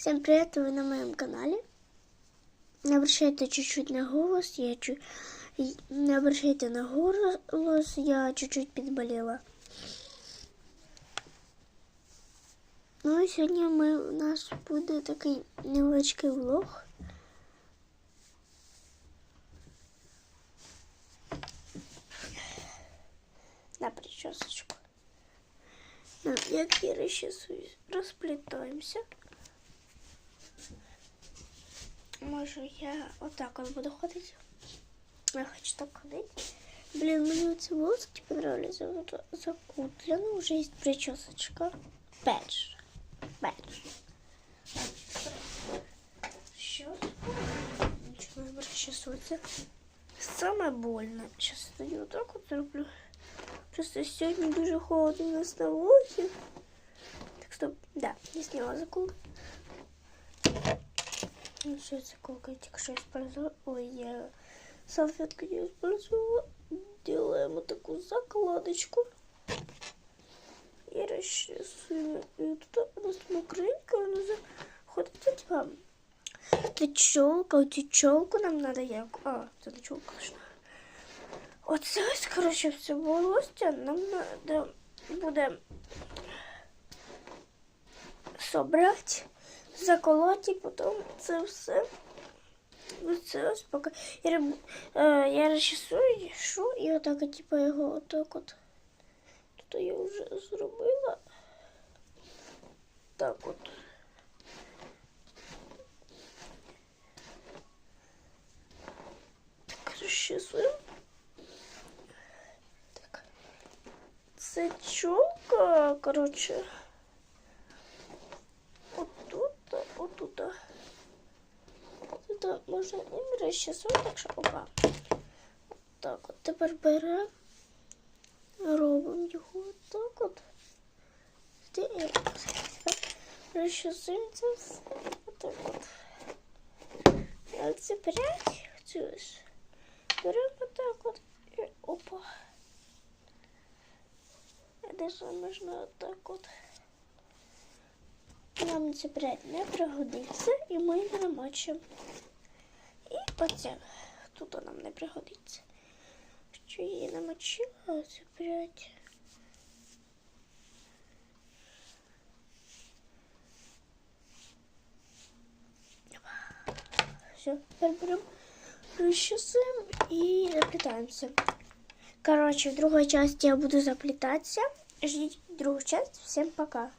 Всем привет, вы на моем канале. Не обращайте чуть-чуть на голос, я чу... не обращайте на голос, я чуть-чуть підболіла. Ну і сьогодні ми, у нас буде такий невеличкий влог. На причесочку. Ну, як я розчесуюсь, Може я отак от буду ходити. Я хочу так ходити. Блін, мені ці волоски понравились. Вот закутлено, вже є причесочка. Бедж. Бедж. Що? Нічого не розчесується. Саме больно. Зараз стою так от роблю. Просто сьогодні дуже холодно у на вулиці. Так стоп, да, я сняла заколку. Ну, все, заколка я только что использовала. Ой, я салфетку не использовала. Делаем вот такую закладочку. И расчесываем. И тут у нас мокренько, она заходит типа. Это челка, вот эту челку нам надо як. А, это челка нужна. Оце ось, коротше, все волосся нам треба буде собрати, заколоти, і потім це все. Оце ось поки я, е, я розчесую, що, і отак, от, типу, його отак от. Тут я вже зробила. Так от. Так, розчесуємо. Так. Це чолка, коротше. Отут. Тут можна і розчесувати, так що опа. Так, от тепер беремо, робимо його так от. Розчесуємо це все. Отак от. А це прядь, цю ось. Беремо отак от і опа. Даже можна отак от. Нам це прядь не пригодиться і ми її намочимо. І оце тут нам не пригодиться. Що її намочила, а. Все, тепер беремо, розчесуємо і заплітаємося. Короче, в другой части я буду заплетаться. Ждите другую часть. Всем пока.